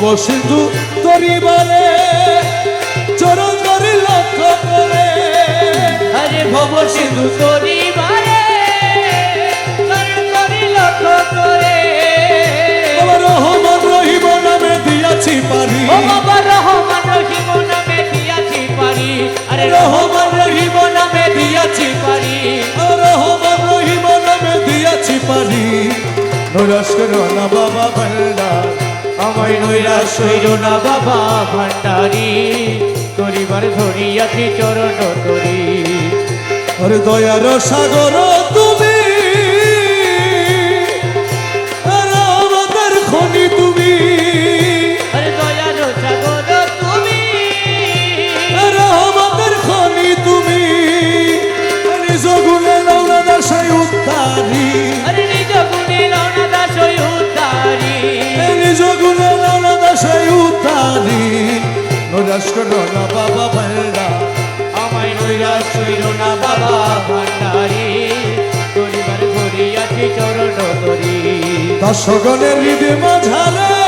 ভব সিন্ধু তরিবারে চরণ করি লক্ষ্য করে। আরে ভব সিন্ধু তোরি বারে করুণ করি লক্ষ্য করে। আমার রহমান রহিম নামে দিয়াছি পারি। ও বাবা রহমান রহিম নামে দিয়াছি পারি। আরে রহমান রহিম নামে দিয়াছি পারি। রহমান রহিম নামে দিয়াছি পারি। নৈরাশ করো না বাবা আমায় নইরা হইল না বাবা ভান্ডারি। করিবার ধরিয়াছি চরণ করি হৃদয়ার দয়ার সাগর তুমি শোনো না বাবা ভাল্লা। আমায় নইরা শৈল না বাবা ভান্ডারি। পরিবার ঘুরিয়াছি চরণ তরি দশগণের হৃদয় মাঝালা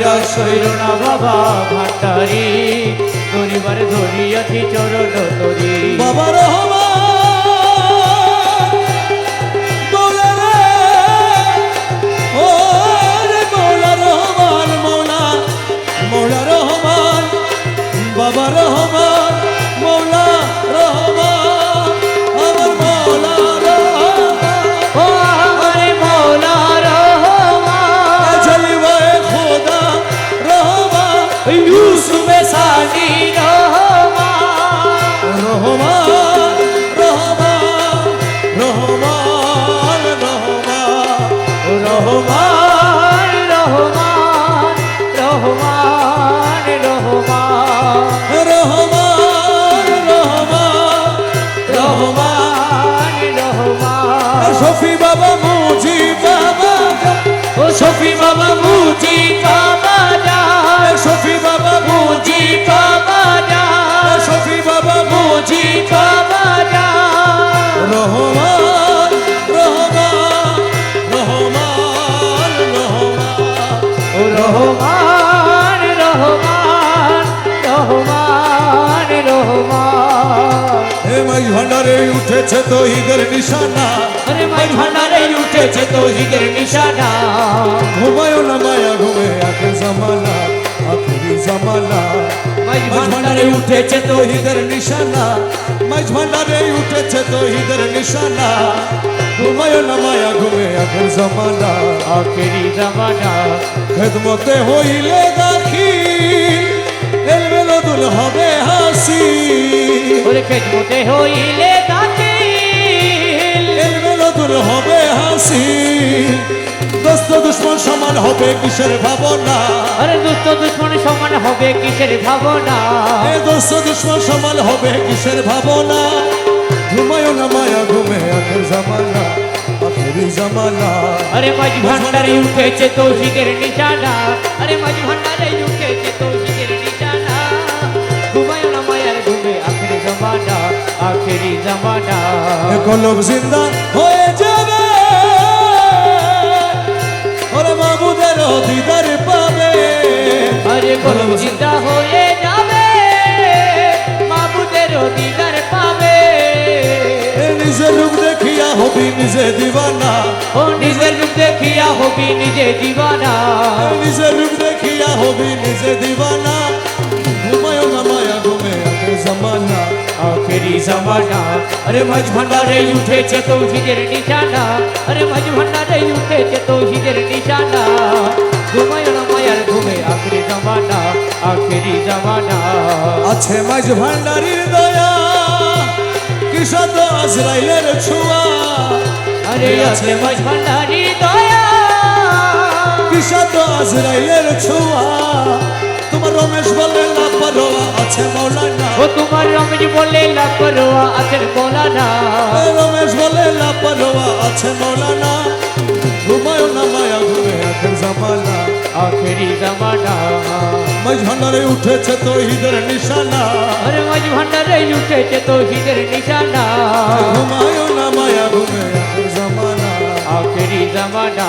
নৈরাশ হইল না বাবা ভান্ডারি পরিবার ধরিয়াছি চরণ তরি বাবা রহমান। সাডি রহমা রহমা রহমা রহমা রহমা রহমা Sophie Baba Muji Baba Sophie Baba Muji হে মাই ভান্ডারে উঠেছে তো ঈদের নিশানা। আরে মাই ভান্ডারে উঠেছে তৌহিদের নিশানা। ঘুমায়ো না মায়া ঘুমে আখের জামানা আখেরি জামানা। মাই ভান্ডারে উঠেছে তো ঈদের নিশানা। মাঝ ভান্ডারে উঠেছে তো ঈদের নিশানা। ঘুমায়ো না মায়া ঘুমে আখের জামানা আখেরি জামানা। খেদমতে হইলে দাখিল এলমেলো দুল হবে হাসি। ওরে খেদমতে হইলে এলমেলো হবে হাসি। দোস্ত দুশ্মন সমান হবে কিসের ভাবনা? আরে দুষ্ট দুশ্মন সমান হবে কিসের ভাবনা? এ দোস্ত দুশ্মন সমান হবে কিসের ভাবনা? ঘুমায়ো না মায়া ঘুমে আখের জামানা আখেরি জামানা। আরে মাঝ ভান্ডারে উঠেছে তৌহিদের নিশানা। আরে মাঝ ভান্ডারে উঠেছে তৌহিদের নিশানা। ঘুমায় জামানা আখেরি জামানা। কলব জিন্দা হয়ে যাবে। ওরে মাবুদের দিদার পাবে। আরে কলম জিন্দা হয়ে যাবে। মাবুদের দিদার পাবে। নিজের রূপ দেখিয়া হবি নিজে দিবানা। ও নিজের রূপ দেখিয়া হবি নিজে দিবানা। নিজের রূপ দেখিয়া হবি নিজে দিবানা। ঘুমায়ো না মায়া ঘুমে জামানা। আখেরি জামানা আরে মাঝ ভান্ডারে উঠেছে তৌহিদের নিশানা আরে মাঝ ভান্ডারে উঠেছে তৌহিদের নিশানা ঘুমায় মায়ার ঘুমে আখেরি জামানা আখেরি জামানা আছে মাঝ ভান্ডারির দয়া কিসত আজরাইলের ছোঁয়া। আরে আছে মাঝ ভান্ডারি দয়া। কিসত আজরাইলের ছোঁয়া। তোমার রমেশ বলে মৌলানা লাপরোয়া আছেন মৌলানা। রমেশ বলে লাপরোয়া আছে মৌলানা। ঘুমায় না মায়া ঘুমে আখের জামানা। আখেরি জমানা। মাঝ ভান্ডারে উঠেছে তো হিদের নিশানা। আরে মাঝ ভান্ডারে উঠেছে তৌহিদের নিশানা। ঘুমায় না মায়া ঘুমে আখের জামানা। আখেরি জমানা।